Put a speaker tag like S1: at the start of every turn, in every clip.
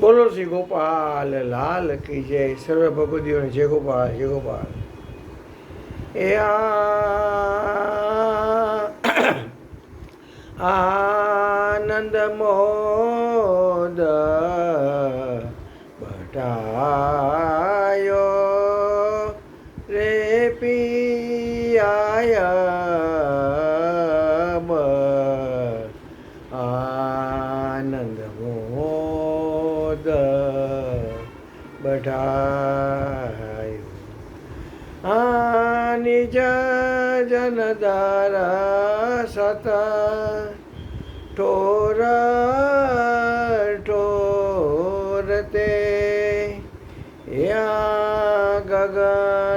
S1: બોલો શ્રી ગોપાલ, લાલ કી જય. સર્વ ભગવદીઓને જય ગોપાલ જય ગોપાલ. એ આનંદ મોદ ભટાયો રે પિયા આનંદ મોદ બઢાયો આ નિજ જનદારા સત ઠોર ઠોરતે યા ગગન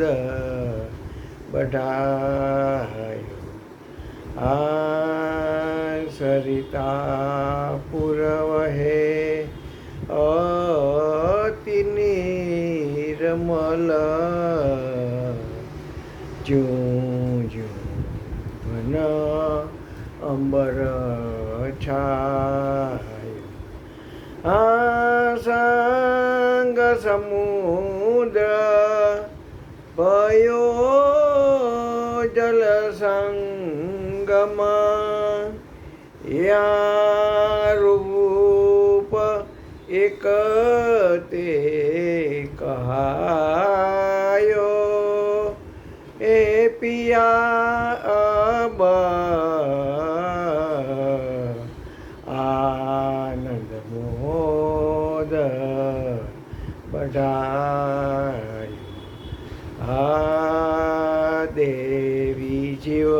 S1: આનંદ બઢાયો આ સરિતા પુરવહે અતિ નિર્મલ જું જું ઘન અંબર છાય. આ સંગ સમુદ્ર યા રૂપ એક તે કહાયો એ પિયા અબ આનંદ મોદ બઢાયો આ દેવી જીવ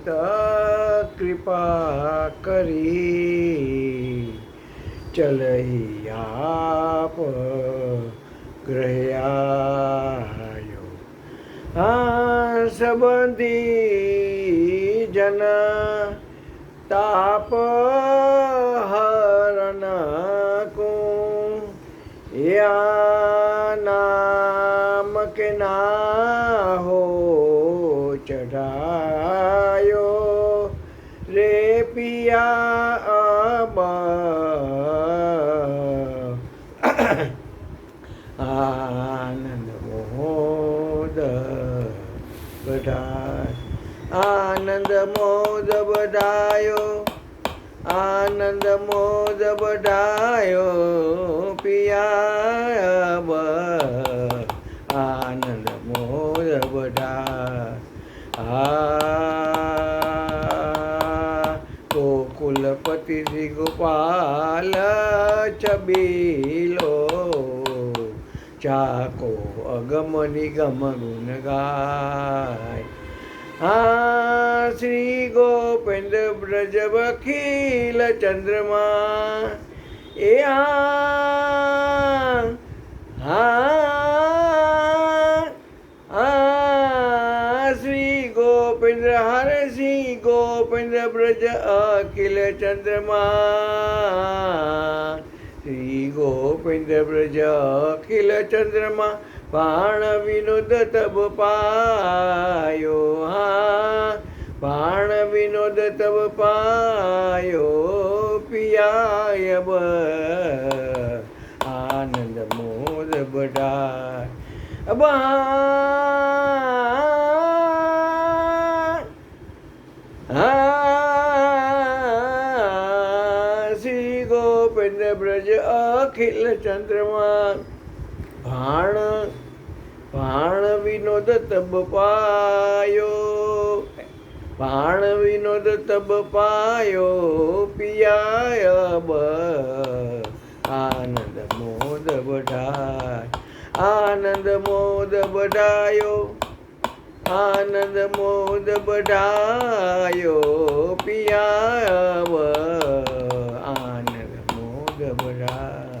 S1: माता कृपा करी। चल आप ग्रह हाँ सबंदी जना ताप हरण को। या नाम के ना हो। ચઢાયો રે પિયા આનંદ મોદ બધાય આનંદ મોદ બધાયો આનંદ મોદ બધાયો પિયા બ આનંદ મોદ બધાય આ ગોકુલપતિ શ્રી ગોપાલ છબીલો ચાકો અગમ નિગમ ગુણ ગાય. આ શ્રી ગોપેન્દ્ર બ્રજ વકીલ ચંદ્રમા. એ આ હા આ શ્રી ગોપેન્દ્ર હરે શ્રી બ્રજ અખિલ ચંદ્રમા. શ્રી ગોપેન્દ્ર બ્રજ અખિલ ચંદ્રમા, બાણ વિનોદ તબ પાયો હા. બાણ વિનોદ તબ પાયો પિયાય આનંદ મોદ બઢાય. બા. આ ગોપેન્દ્ર બ્રજ અખિલ ચંદ્રમા ભાણ ભાણ વિનોદ તબ પાયો. ભાણ વિનોદ તબ પાયો, પિયાય આનંદ મોદ બઢાય, આનંદ મોદ બઢાયો. આનંદ મોદ બઢાયો પિયા બ આનંદ મોદ બઢાય